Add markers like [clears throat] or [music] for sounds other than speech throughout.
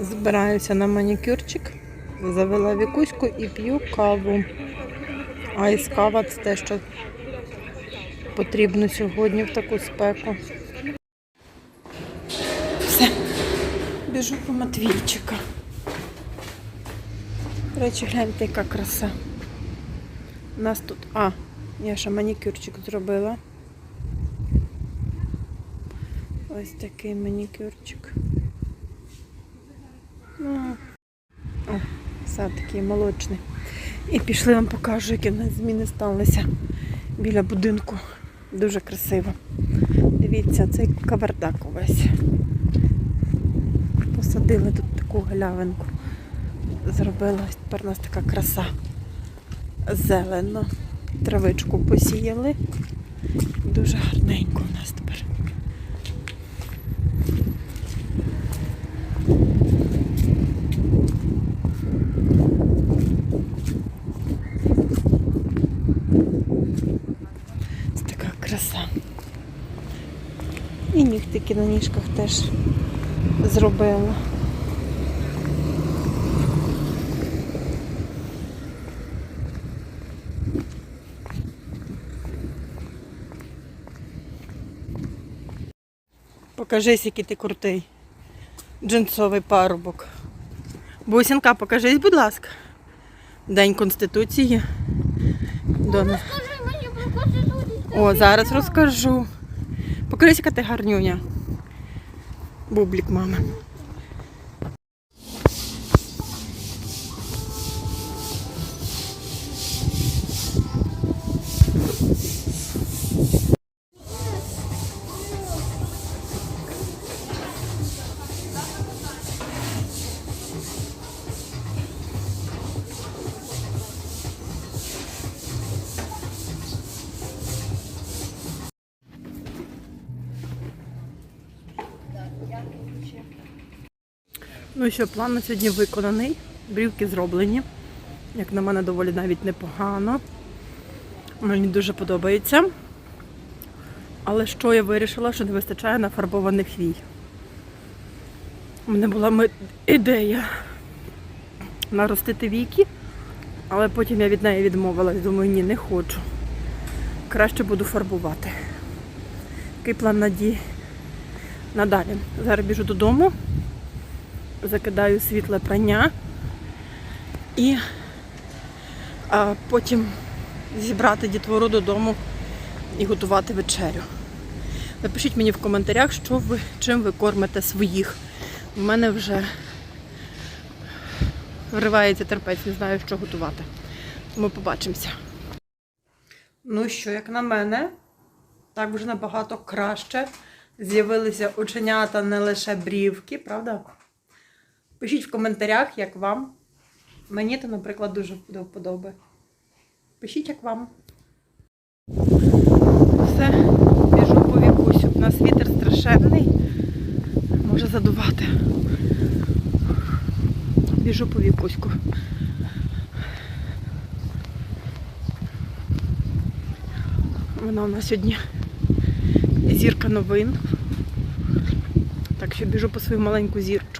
Збираюся на манікюрчик. Завела вікуську і п'ю каву. А із кава це те, що потрібно сьогодні в таку спеку. Все. Біжу по Матвійчика. До речі, гляньте, яка краса. У нас тут. А, я ще манікюрчик зробила. Ось такий манікюрчик. О, сад такий молочний. І пішли вам покажу, які в нас зміни сталися біля будинку. Дуже красиво. Дивіться, цей кавардак увесь. Посадили тут таку галявинку. Зробила тепер у нас така краса. Зелено. Травичку посіяли. Дуже гарненько у нас тепер. Ось така краса. І на ніжках теж зробила. Покажись, який ти крутий. Джинсовий парубок. Бусінка, покажись, будь ласка. День Конституції. Дона. Мені про конституцію. О, зараз розкажу. Покажись, яка ти гарнюня. Бублік, мама. Ну що, план на сьогодні виконаний. Брівки зроблені. Як на мене, доволі навіть непогано. Мені дуже подобається. Але що я вирішила, що не вистачає нафарбованих вій. У мене була ідея наростити віки, але потім я від неї відмовилась. Думаю, ні, не хочу. Краще буду фарбувати. Такий план наді... надалі. Зараз біжу додому закидаю світле прання і а, потім зібрати дітвору додому і готувати вечерю. Напишіть мені в коментарях, що ви, чим ви кормите своїх. У мене вже вривається терпець, не знаю, що готувати. Тому побачимося. Ну що, як на мене, так вже набагато краще. З'явилися оченята, не лише брівки, правда? Пишіть в коментарях, як вам. Мені то, наприклад, дуже до. Пишіть, як вам. Все, біжу по вікусю. У нас вітер страшенний. Може задувати. Біжу по вікуську. Вона у нас сьогодні зірка новин. Так що біжу по свою маленьку зірочку.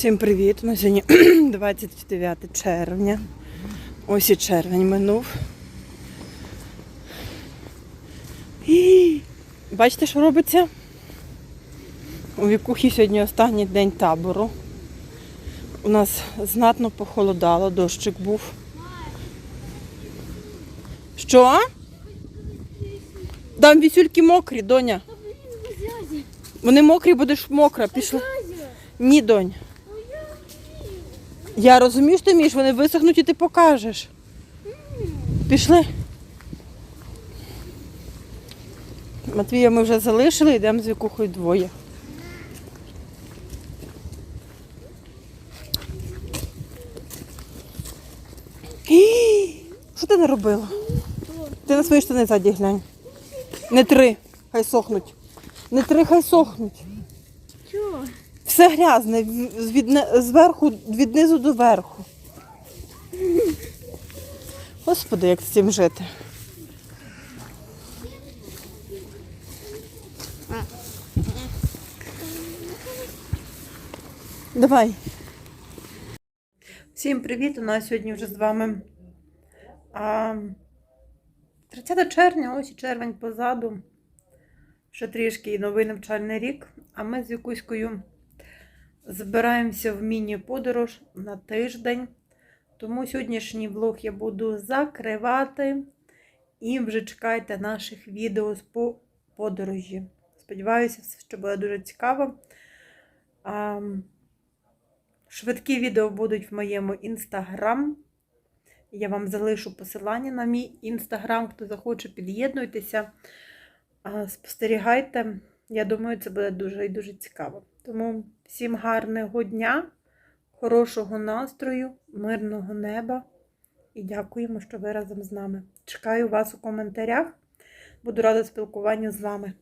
Всім привіт! На сьогодні [clears throat] 29 червня. Ось і червень минув. І... Бачите, що робиться? У вікухі сьогодні останній день табору. У нас знатно похолодало, дощик був. Що? Там вісюльки мокрі, доня. Вони мокрі, будеш мокра. Пішла. Ні, донь. Я розумію, що ти вмієш, вони висохнуть і ти покажеш. Пішли. Матвія ми вже залишили, йдемо з вікухою двоє. Що ти не робила? Ти на свої штани ззаді глянь. Не три, хай сохнуть. Не три, хай сохнуть. Все грязне, в- з відне- зверху, від низу до верху. Господи, як з цим жити. Давай. Всім привіт! У нас сьогодні вже з вами а, 30 червня, ось і червень позаду. Ще трішки і новий навчальний рік. А ми з Вікуською збираємося в міні-подорож на тиждень. Тому сьогоднішній влог я буду закривати. І вже чекайте наших відео з по подорожі. Сподіваюся, що буде дуже цікаво. Швидкі відео будуть в моєму інстаграм. Я вам залишу посилання на мій інстаграм. Хто захоче, під'єднуйтеся, спостерігайте. Я думаю, це буде дуже і дуже цікаво. Тому всім гарного дня, хорошого настрою, мирного неба і дякуємо, що ви разом з нами. Чекаю вас у коментарях. Буду рада спілкуванню з вами.